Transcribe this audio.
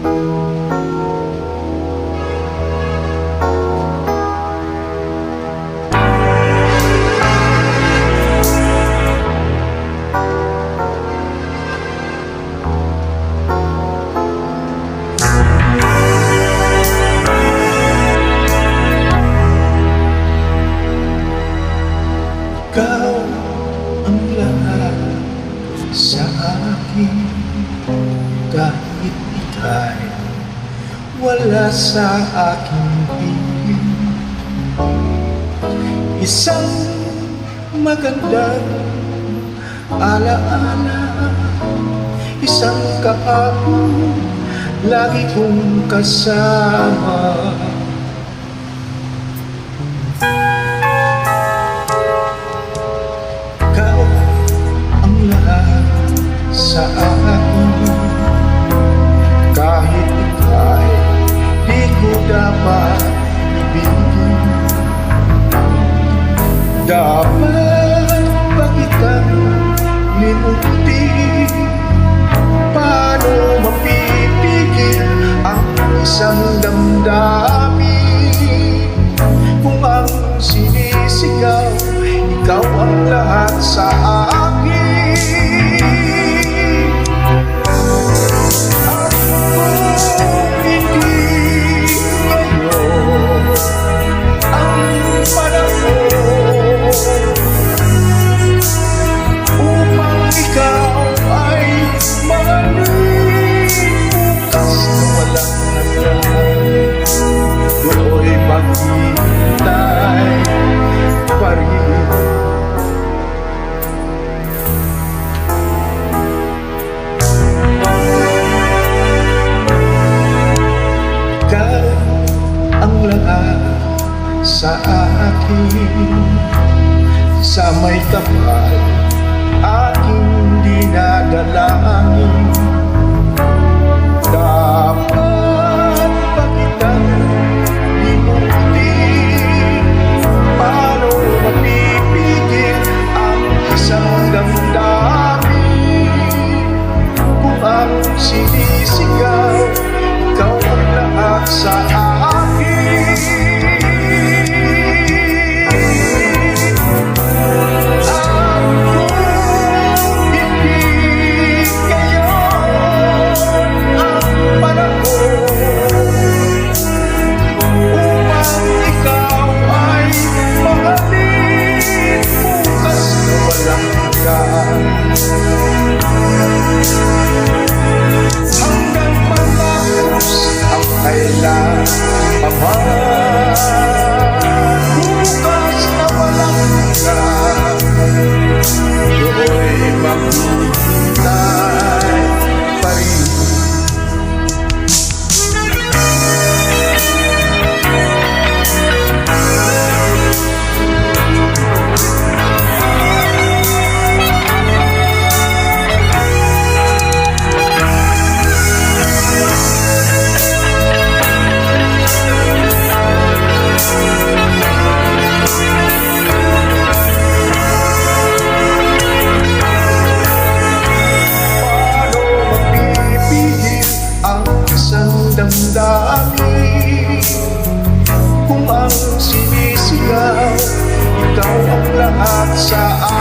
Ikaw ang lahat sa ika'y wala sa aking piling Isang magandang alaala Isang kahapon lagi kong kasama. Ikaw ko dapat ba kitang limutin Paano mapipigil ang isang damdamin? Kung ang sinisigaw ikaw ang lahat sa akin akin sa may kapal aking dinadalangin. Isla, apart. outside.